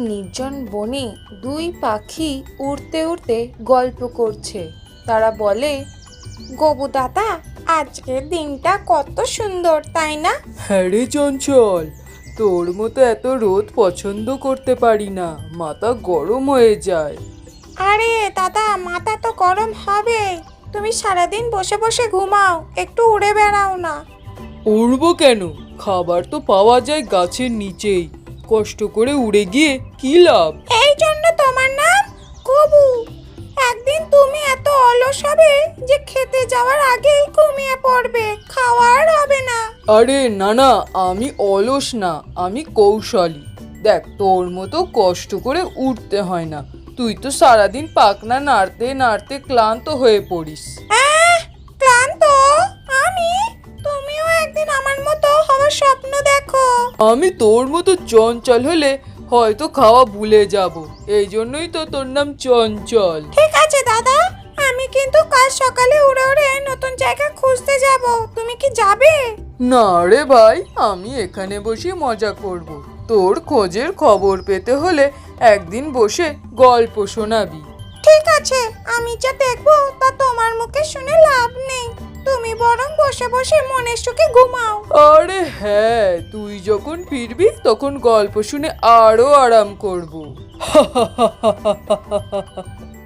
নির্জন বনে দুই পাখি উড়তে উড়তে গল্প করছে। তারা বলে গবু দাদা আজকের দিনটা কত সুন্দর তাই না? হ্যাঁ রে চঞ্চল তোর মতো এত রোদ পছন্দ করতে পারি না মাথা গরম হয়ে যায়। আরে দাদা মাথা তো গরম হবে। তুমি সারাদিন বসে বসে ঘুমাও একটু উড়ে বেড়াও না। উড়বো কেন? খাবার তো পাওয়া যায় গাছের নিচেই। কষ্ট করে উড়ে গিয়ে কি লাভ? এই জন্য তোমার নাম কবু। একদিন তুমি এত অলস হবে যে খেতে যাওয়ার আগেই ঘুমিয়ে পড়বে খাওয়ার হবে না। আরে না না আমি অলস না আমি কৌশলী। দেখ তোর মতো কষ্ট করে উঠতে হয় না। তুই তো সারাদিন পাকনা নাড়তে নাড়তে ক্লান্ত হয়ে পড়িস। আমি তোর মতো চঞ্চল হলে হয়তো খাওয়া ভুলে যাব। এই জন্যই তো তোর নাম চঞ্চল। ঠিক আছে দাদা। আমি কিন্তু কাল সকালে উড়ে উড়ে নতুন জায়গা খুঁজতে যাব। তুমি কি যাবে? না রে ভাই আমি এখানে বসে মজা করব। তোর খোঁজের খবর পেতে হলে একদিন বসে গল্প শোনাবি। ঠিক আছে আমি যা দেখব তা তোমার মুখে শুনে লাভ নেই। তুমি বরং বসে বসে মনের সুখে ঘুমাও। আরে হ্যাঁ যখন ফিরবি তখন গল্প শুনে আরও আরাম করব।